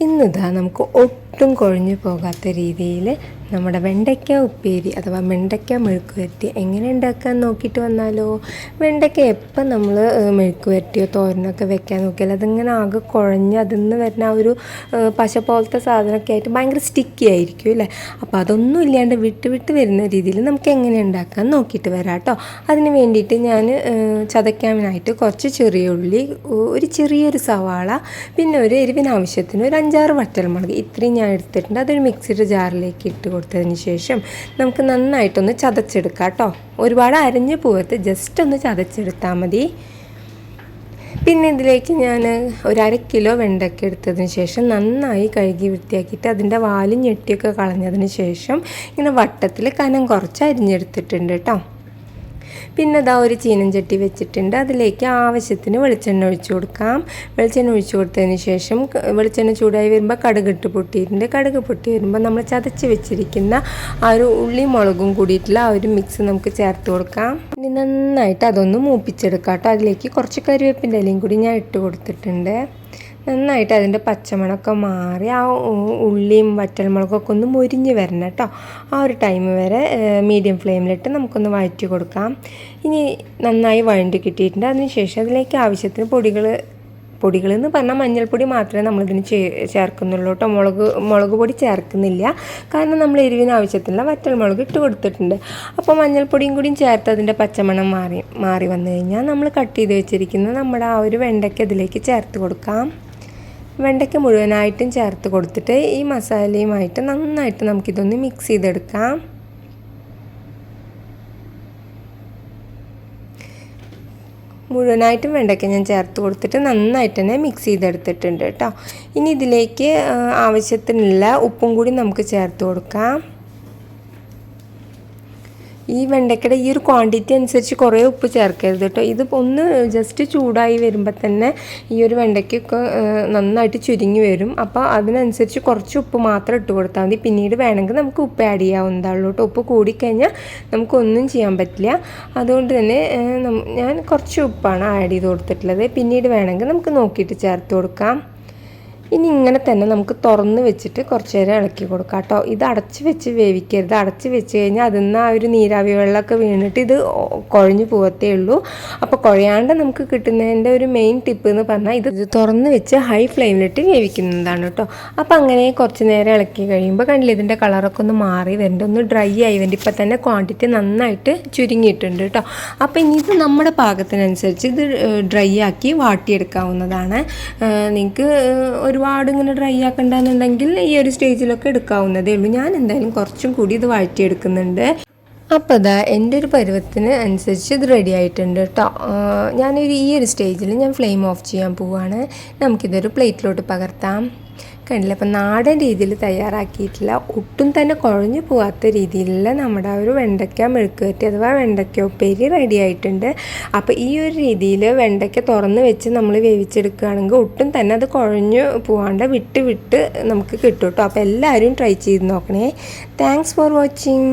ഇന്നിതാ നമുക്ക് ഒട്ടും കുഴഞ്ഞു പോകാത്ത രീതിയിൽ നമ്മുടെ വെണ്ടയ്ക്ക ഉപ്പേരി അഥവാ വെണ്ടയ്ക്ക മെഴുക്ക് വരട്ടി എങ്ങനെ ഉണ്ടാക്കാൻ നോക്കിയിട്ട് വന്നാലോ? വെണ്ടയ്ക്ക എപ്പം നമ്മൾ മെഴുക്ക് വരട്ടിയോ തോരനൊക്കെ വെക്കാൻ നോക്കിയാൽ അതിങ്ങനെ ആകെ കുഴഞ്ഞ് അതിൽ നിന്ന് വരുന്ന ആ ഒരു പശ പോലത്തെ സാധനമൊക്കെ ആയിട്ട് ഭയങ്കര സ്റ്റിക്കി ആയിരിക്കും അല്ലേ? അപ്പോൾ അതൊന്നും ഇല്ലാണ്ട് വിട്ട് വിട്ട് വരുന്ന രീതിയിൽ നമുക്ക് എങ്ങനെ ഉണ്ടാക്കാൻ നോക്കിയിട്ട് വരാം കേട്ടോ അതിന് വേണ്ടിയിട്ട് ഞാൻ ചതയ്ക്കാനായിട്ട് കുറച്ച് ചെറിയ ഉള്ളി ഒരു ചെറിയൊരു സവാള പിന്നെ ഒരു എരിവിന് ആവശ്യത്തിന് ഒരു അഞ്ചാറ് വറ്റൽമുളക്. ഇത്രയും ഞാൻ എടുത്തിട്ടുണ്ട്. അതൊരു മിക്സിയുടെ ജാറിലേക്ക് ഇട്ട് കൊടുത്തതിന് ശേഷം നമുക്ക് നന്നായിട്ടൊന്ന് ചതച്ചെടുക്കാം കേട്ടോ. ഒരുപാട് അരഞ്ഞ് പോകത്ത് ജസ്റ്റ് ഒന്ന് ചതച്ചെടുത്താൽ മതി. പിന്നെ ഇതിലേക്ക് ഞാൻ ഒരു അര കിലോ വെണ്ടയ്ക്ക എടുത്തതിന് ശേഷം നന്നായി കഴുകി വൃത്തിയാക്കിയിട്ട് അതിന്റെ വാലും ഞെട്ടിയൊക്കെ കളഞ്ഞതിന് ശേഷം ഇങ്ങനെ വട്ടത്തിൽ കനം കുറച്ച് അരിഞ്ഞെടുത്തിട്ടുണ്ട് കേട്ടോ. പിന്നെ ഇതാ ഒരു ചീനം ചട്ടി വെച്ചിട്ടുണ്ട്. അതിലേക്ക് ആവശ്യത്തിന് വെളിച്ചെണ്ണ ഒഴിച്ചു കൊടുക്കാം. വെളിച്ചെണ്ണ ഒഴിച്ചു കൊടുത്തതിന് ശേഷം വെളിച്ചെണ്ണ ചൂടായി വരുമ്പോൾ കടുക് ഇട്ട് പൊട്ടിയിട്ടുണ്ട്. കടുക് പൊട്ടി വരുമ്പോൾ നമ്മൾ ചതച്ച് വെച്ചിരിക്കുന്ന ആ ഒരു ഉള്ളി മുളകും കൂടിയിട്ടുള്ള ആ ഒരു മിക്സ് നമുക്ക് ചേർത്ത് കൊടുക്കാം. നന്നായിട്ട് അതൊന്ന് മൂപ്പിച്ചെടുക്കാം കേട്ടോ. അതിലേക്ക് കുറച്ച് കറിവേപ്പിന്റെ ഇലയും കൂടി ഞാൻ ഇട്ട് കൊടുത്തിട്ടുണ്ട്. നന്നായിട്ട് അതിന്റെ പച്ചമണമൊക്കെ മാറി ആ ഉള്ളിയും വറ്റൽമുളകൊക്കെ ഒന്ന് മുരിഞ്ഞ് വരണം കേട്ടോ. ആ ഒരു ടൈം വരെ മീഡിയം ഫ്ലെയിമിലിട്ട് നമുക്കൊന്ന് വഴറ്റി കൊടുക്കാം. ഇനി നന്നായി വഴണ്ടി കിട്ടിയിട്ടുണ്ട്. അതിന് ശേഷം അതിലേക്ക് ആവശ്യത്തിന് പൊടികൾ പൊടികൾ എന്ന് പറഞ്ഞാൽ മഞ്ഞൾപ്പൊടി മാത്രമേ നമ്മളിതിന് ചേ ചേർക്കുന്നുള്ളൂ കേട്ടോ. മുളക് മുളക് പൊടി ചേർക്കുന്നില്ല. കാരണം നമ്മൾ എരിവിന് ആവശ്യത്തിനുള്ള വറ്റൽമുളക് ഇട്ട് കൊടുത്തിട്ടുണ്ട്. അപ്പോൾ മഞ്ഞൾപ്പൊടിയും കൂടിയും ചേർത്ത് അതിന്റെ പച്ചമണം മാറി മാറി വന്നു കഴിഞ്ഞാൽ നമ്മൾ കട്ട് ചെയ്ത് വെച്ചിരിക്കുന്ന നമ്മുടെ ആ ഒരു വെണ്ടയ്ക്ക് ഇതിലേക്ക് ചേർത്ത് കൊടുക്കാം. വെണ്ടയ്ക്ക മുഴുവനായിട്ടും ചേർത്ത് കൊടുത്തിട്ട് ഈ മസാലയുമായിട്ട് നന്നായിട്ട് നമുക്കിതൊന്ന് മിക്സ് ചെയ്തെടുക്കാം. മുഴുവനായിട്ടും വെണ്ടയ്ക്ക ഞാൻ ചേർത്ത് കൊടുത്തിട്ട് നന്നായിട്ട് തന്നെ മിക്സ് ചെയ്തെടുത്തിട്ടുണ്ട് കേട്ടോ. ഇനി ഇതിലേക്ക് ആവശ്യത്തിനുള്ള ഉപ്പും കൂടി നമുക്ക് ചേർത്ത് കൊടുക്കാം. ഈ വെണ്ടയ്ക്കയുടെ ഈ ഒരു ക്വാണ്ടിറ്റി അനുസരിച്ച് കുറേ ഉപ്പ് ചേർക്കരുത് കേട്ടോ. ഇത് ഒന്ന് ജസ്റ്റ് ചൂടായി വരുമ്പോൾ തന്നെ ഈ ഒരു വെണ്ടയ്ക്കൊക്കെ നന്നായിട്ട് ചുരുങ്ങി വരും. അപ്പോൾ അതിനനുസരിച്ച് കുറച്ച് ഉപ്പ് മാത്രം ഇട്ട് കൊടുത്താൽ മതി. പിന്നീട് വേണമെങ്കിൽ നമുക്ക് ഉപ്പ് ആഡ് ചെയ്യാവുന്നതാണല്ലോ കേട്ടോ. ഉപ്പ് കൂടിക്കഴിഞ്ഞാൽ നമുക്കൊന്നും ചെയ്യാൻ പറ്റില്ല. അതുകൊണ്ട് തന്നെ ഞാൻ കുറച്ച് ഉപ്പാണ് ആഡ് ചെയ്ത് കൊടുത്തിട്ടുള്ളത്. പിന്നീട് വേണമെങ്കിൽ നമുക്ക് നോക്കിയിട്ട് ചേർത്ത് കൊടുക്കാം. ഇനി ഇങ്ങനെ തന്നെ നമുക്ക് തുറന്ന് വെച്ചിട്ട് കുറച്ച് നേരം ഇളക്കി കൊടുക്കാം കേട്ടോ. ഇത് അടച്ച് വെച്ച് വേവിക്കരുത്. അടച്ച് വെച്ച് കഴിഞ്ഞാൽ അതിൽ നിന്ന് ആ ഒരു നീരാവി വെള്ളമൊക്കെ വീണിട്ട് ഇത് കുഴഞ്ഞു പോകത്തേ ഉള്ളൂ. അപ്പോൾ കുഴയാണ്ട് നമുക്ക് കിട്ടുന്നതിന്റെ ഒരു മെയിൻ ടിപ്പ് എന്ന് പറഞ്ഞാൽ ഇത് തുറന്ന് വെച്ച് ഹൈ ഫ്ലെയിമിലിട്ട് വേവിക്കുന്നതാണ് കേട്ടോ. അപ്പോൾ അങ്ങനെ കുറച്ച് നേരം ഇളക്കി കഴിയുമ്പോൾ കണ്ടില്ല ഇതിന്റെ കളറൊക്കെ ഒന്ന് മാറി വരുന്നുണ്ട് ഒന്ന് ഡ്രൈ ആയി വരുന്നുണ്ട് ഇപ്പം തന്നെ ക്വാണ്ടിറ്റി നന്നായിട്ട് ചുരുങ്ങിയിട്ടുണ്ട് കേട്ടോ. അപ്പോൾ ഇനി ഇത് നമ്മുടെ പാകത്തിനനുസരിച്ച് ഇത് ഡ്രൈ ആക്കി വാട്ടിയെടുക്കാവുന്നതാണ്. നിങ്ങൾക്ക് ഒരുപാട് ഇങ്ങനെ ഡ്രൈ ആക്കണ്ടെന്നുണ്ടെങ്കിൽ ഈ ഒരു സ്റ്റേജിലൊക്കെ എടുക്കാവുന്നതേ ഉള്ളൂ. ഞാൻ എന്തായാലും കുറച്ചും കൂടി ഇത് വഴറ്റിയെടുക്കുന്നുണ്ട്. അപ്പോൾ അതാ എന്റെ ഒരു പരുവത്തിന് അനുസരിച്ച് ഇത് റെഡി ആയിട്ടുണ്ട് കേട്ടോ ഞാനൊരു ഈ ഒരു സ്റ്റേജിൽ ഞാൻ ഫ്ലെയിം ഓഫ് ചെയ്യാൻ പോവുകയാണ് നമുക്കിതൊരു പ്ലേറ്റിലോട്ട് പകർത്താം. കണ്ടില്ല? അപ്പം നാടൻ രീതിയിൽ തയ്യാറാക്കിയിട്ടില്ല. ഒട്ടും തന്നെ കുഴഞ്ഞു പോകാത്ത രീതിയിലുള്ള നമ്മുടെ ആ ഒരു വെണ്ടയ്ക്ക മെഴുക്ക് വരട്ടി അഥവാ വെണ്ടയ്ക്ക ഉപ്പേരി റെഡി ആയിട്ടുണ്ട്. അപ്പോൾ ഈ ഒരു രീതിയിൽ വെണ്ടയ്ക്ക തുറന്ന് വെച്ച് നമ്മൾ വേവിച്ചെടുക്കുകയാണെങ്കിൽ ഒട്ടും തന്നെ അത് കുഴഞ്ഞു പോകാണ്ട് വിട്ട് വിട്ട് നമുക്ക് കിട്ടും കേട്ടോ. അപ്പോൾ എല്ലാവരും ട്രൈ ചെയ്ത് നോക്കണേ. Thanks for watching